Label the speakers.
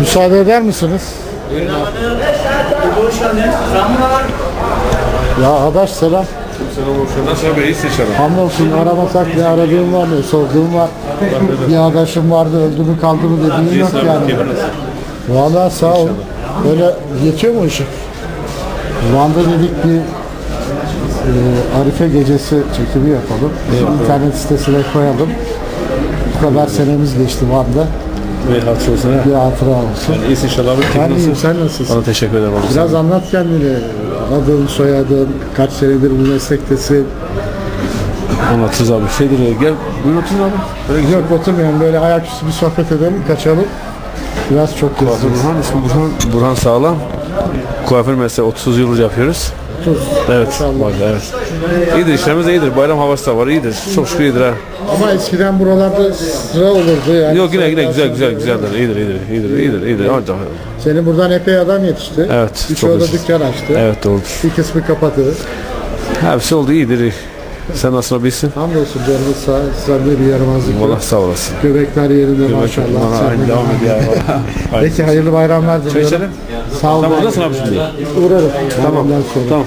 Speaker 1: Müsaade eder misiniz? Ya adaş selam.
Speaker 2: Nasıl abi.
Speaker 1: Hamdolsun aramasak ne aradığım var ne sorduğum var. Bir adaşım vardı öldü mü kaldı mı dediğin yok yani. Vallahi sağ ol. Böyle yetiyor mu ışık? Van'da dedik bir e, Arife gecesi çekimi yapalım. E, internet sitesine koyalım. Kadar senemiz geçti Van'da.
Speaker 2: Ve hatırlı olsun ha.
Speaker 1: Bir hatıra olsun.
Speaker 2: İyisin inşallah.
Speaker 1: Ben iyiyim sen nasılsın?
Speaker 2: Bana teşekkür ederim abi.
Speaker 1: Biraz anlat kendini. Adın, soyadın, kaç senedir bu meslektesin.
Speaker 2: Anlatırız abi. Şeydir ya. Gel. Buyurun oturun abi. Böyle güzel.
Speaker 1: Yok oturmayalım böyle ayaküstü bir sohbet edelim kaçalım. Biraz çok
Speaker 2: Kuaför. Burhan, ismi Burhan, Burhan Sağlam. Kuaför mesleği 30 yıldır yapıyoruz. Evet,
Speaker 1: Maşallah.
Speaker 2: var, evet. İyidir işlerimiz iyidir. Bayram havası da var, iyidir. Çok şükür iyidir ha.
Speaker 1: Ama eskiden buralarda sıra olurdu yani.
Speaker 2: Yok yine yine güzel güzel güzeldir. İyidir, iyidir, iyidir, iyidir, iyidir. Ancak
Speaker 1: Senin buradan epey adam yetişti.
Speaker 2: Evet,
Speaker 1: Birçoğu
Speaker 2: çok
Speaker 1: da
Speaker 2: güzel.
Speaker 1: dükkan açtı.
Speaker 2: evet doğrudur.
Speaker 1: Bir kısmı kapadı.
Speaker 2: Hepsi oldu iyidir. iyi. Sen nasıl bilsin?
Speaker 1: Hamdolsun canımız sağ, sende bir yaramazlık yok.
Speaker 2: Vallahi sağ olasın.
Speaker 1: Göbekler yerinde maşallah.
Speaker 2: Bana
Speaker 1: Sen de-
Speaker 2: devam ediyor.
Speaker 1: Peki hayırlı bayramlar diliyorum.
Speaker 2: içelim.
Speaker 1: Sağ olun.
Speaker 2: Tamam, oradasın abi şimdi.
Speaker 1: Uğrarım. Tamam. Sonra.
Speaker 2: Tamam.